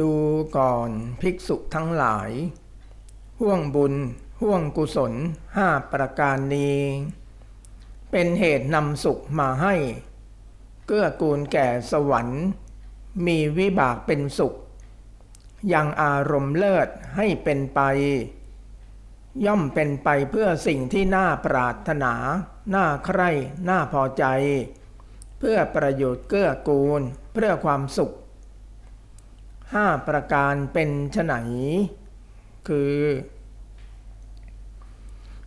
ดูก่อนภิกษุทั้งหลาย ห่วงบุญ ห่วงกุศลห้าประการนี้ เป็นเหตุนำสุขมาให้ เกื้อกูลแก่สวรรค์ มีวิบากเป็นสุข ยังอารมณ์เลิศให้เป็นไป ย่อมเป็นไปเพื่อสิ่งที่น่าปรารถนา น่าใคร่ น่าพอใจ เพื่อประโยชน์เกื้อกูล เพื่อความสุข ห้าประการเป็นไฉนคือ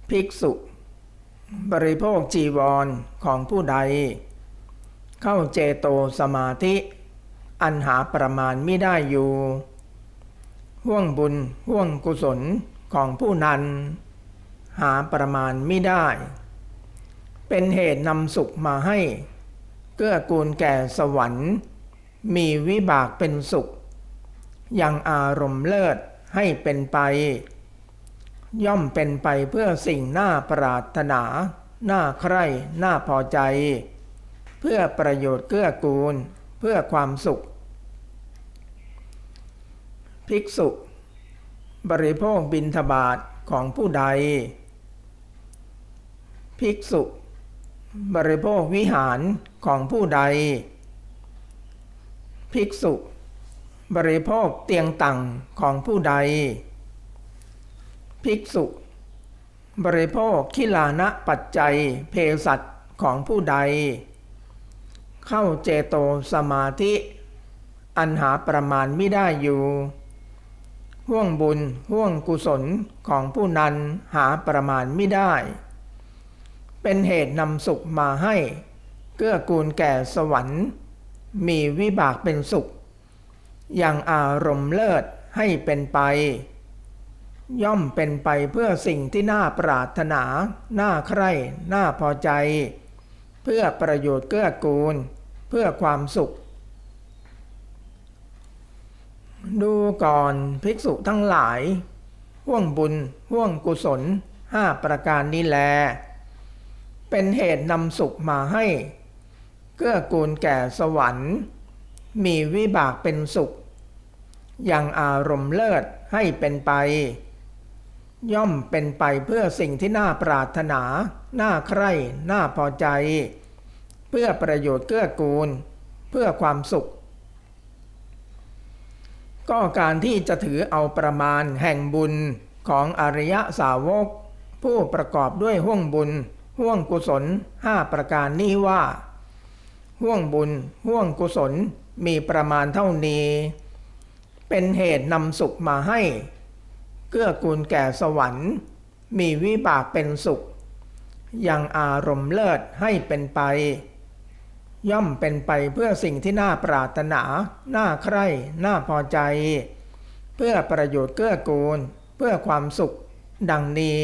ภิกษุ บริโภคจีวรของผู้ใด เข้าเจโตสมาธิ อันหาประมาณไม่ได้อยู่ห่วงบุญห่วงกุศลของผู้นั้น หาประมาณไม่ได้ เป็นเหตุนำสุขมาให้ เกื้อกูลแก่สวรรค์ มีวิบากเป็นสุข ยังอารมณ์เลิศให้เป็นไป ย่อมเป็นไปเพื่อสิ่งน่าปรารถนา น่าใคร่น่าพอใจ เพื่อประโยชน์เกื้อกูล เพื่อความสุข ภิกษุ บริโภคบิณฑบาตของผู้ใด ภิกษุ บริโภควิหารของผู้ใด ภิกษุ บริโภคเตียงตังของผู้ใด ภิกษุ บริโภคขิลานะปัจจัยเพสัตของผู้ใด เข้าเจโตสมาธิ อันหาประมาณไม่ได้อยู่ห่วงบุญห่วงกุศลของผู้นั้นหาประมาณไม่ได้ เป็นเหตุนำสุขมาให้ เกื้อกูลแก่สวรรค์ มีวิบากเป็นสุข อย่างอารมณ์เลิศให้เป็นไป ย่อมเป็นไปเพื่อสิ่งที่น่าปรารถนา น่าใคร่ น่าพอใจ เพื่อประโยชน์เกื้อกูล เพื่อความสุข ดูก่อนภิกษุทั้งหลาย ห่วงบุญห่วงกุศลห้าประการนี้แล เป็นเหตุนำสุขมาให้ เกื้อกูลแก่สวรรค์ มีวิบากเป็นสุข ยังอารมณ์เลิศให้เป็นไป ย่อมเป็นไปเพื่อสิ่งที่น่าปรารถนา น่าใคร่ น่าพอใจ เพื่อประโยชน์เกื้อกูล เพื่อความสุข ก็การที่จะถือเอาประมาณแห่งบุญของอริยสาวก ผู้ประกอบด้วยห่วงบุญห่วงกุศลห้าประการนี้ว่า ห่วงบุญห่วงกุศลมีประมาณเท่านี้ เป็นเหตุนำสุขมาให้ เกื้อกูลแก่สวรรค์ มีวิบากเป็นสุข ยังอารมณ์เลิศให้เป็นไป ย่อมเป็นไปเพื่อสิ่งที่น่าปรารถนา น่าใคร่ น่าพอใจ เพื่อประโยชน์เกื้อกูล เพื่อความสุข ดังนี้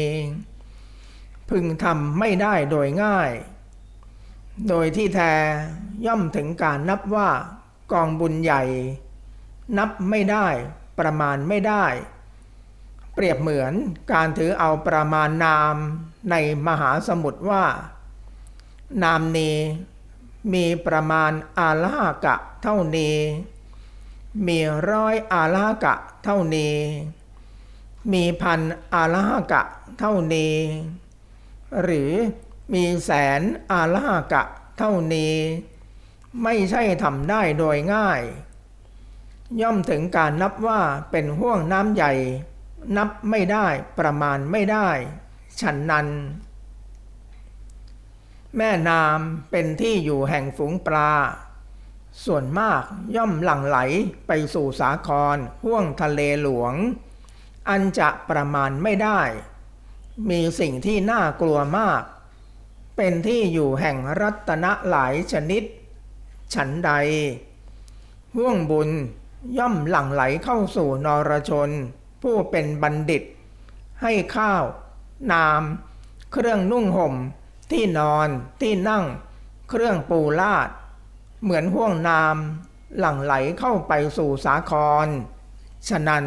พึงทำไม่ได้โดยง่าย โดยที่แท้ย่อมถึงการนับว่ากองบุญใหญ่ นับไม่ได้ประมาณไม่ได้ เปรียบเหมือนการถือเอาประมาณนามในมหาสมุทรว่า นามนี้มีประมาณอาลากะเท่านี้มีร้อยอาลากะเท่านี้มีพันอาลากะเท่านี้หรือมีแสนอาลากะเท่านี้ไม่ใช่ทำได้โดยง่าย ย่อมถึงการนับว่าเป็นห่วงน้ำใหญ่ นับไม่ได้ประมาณไม่ได้ ฉันนั้น แม่น้ำเป็นที่อยู่แห่งฝูงปลา ส่วนมากย่อมหลั่งไหลไปสู่สาครห่วงทะเลหลวง อันจะประมาณไม่ได้ มีสิ่งที่น่ากลัวมาก เป็นที่อยู่แห่งรัตนะหลายชนิด ฉันใดห่วงบุญ ย่อมหลั่งไหลเข้าสู่นรชน ผู้เป็นบัณฑิต ให้ข้าว นาม เครื่องนุ่งห่ม ที่นอนที่นั่ง เครื่องปูลาด เหมือนห่วงนาม หลั่งไหลเข้าไปสู่สาคร ฉะนั้น